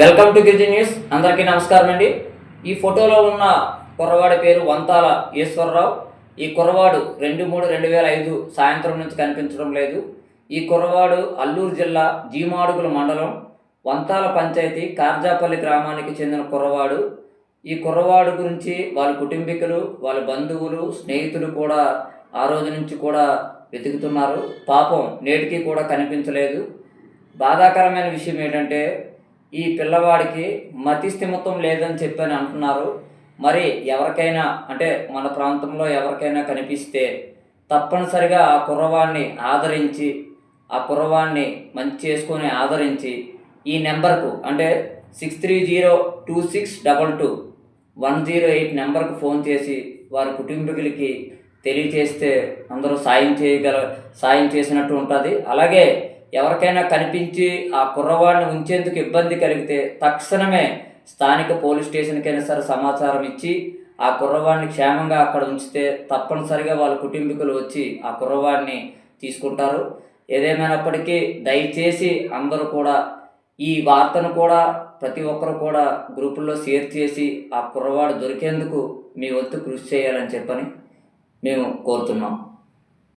Welcome to గిరిజి news. అందరికీ నమస్కారం అండి. ఈ ఫోటోలో ఉన్న కుర్రవాడి పేరు వంతాల ఈశ్వరరావు. ఈ కుర్రవాడు రెండు మూడు రెండు వేల ఐదు సాయంత్రం నుంచి కనిపించడం లేదు. ఈ కుర్రవాడు అల్లూరు జిల్లా జీమాడుగుల మండలం వంతాల పంచాయతీ కార్జాపల్లి గ్రామానికి చెందిన కుర్రవాడు. ఈ కుర్రవాడు గురించి వాళ్ళ కుటుంబీకులు వాళ్ళ బంధువులు స్నేహితులు కూడా ఆ రోజు నుంచి కూడా వెతుకుతున్నారు. పాపం నేటికి కూడా కనిపించలేదు. బాధాకరమైన విషయం ఏంటంటే ఈ పిల్లవాడికి మతి స్థిమితం లేదని చెప్పని అంటున్నారు. మరి ఎవరికైనా అంటే మన ప్రాంతంలో ఎవరికైనా కనిపిస్తే తప్పనిసరిగా ఆ కుర్రవాడిని ఆదరించి ఆ కుర్రవాడిని మంచి చేసుకొని ఆదరించి ఈ నెంబర్కు అంటే six three zero two six double two one zero eight నెంబర్కు ఫోన్ చేసి వారి కుటుంబీకులకి తెలియచేస్తే అందరూ సాయం చేయగల సాయం చేసినట్టు ఉంటుంది. అలాగే ఎవరికైనా కనిపించి ఆ కుర్రవాడిని ఉంచేందుకు ఇబ్బంది కలిగితే తక్షణమే స్థానిక పోలీస్ స్టేషన్కైనా సరే సమాచారం ఇచ్చి ఆ కుర్రవాడిని క్షేమంగా అక్కడ ఉంచితే తప్పనిసరిగా వాళ్ళ కుటుంబీకులు వచ్చి ఆ కుర్రవాడిని తీసుకుంటారు. ఏదేమైనప్పటికీ దయచేసి అందరూ కూడా ఈ వార్తను కూడా ప్రతి ఒక్కరు కూడా గ్రూపుల్లో షేర్ చేసి ఆ కుర్రవాడు దొరికేందుకు మీ వంతు కృషి చేయాలని చెప్పని మేము కోరుతున్నాం.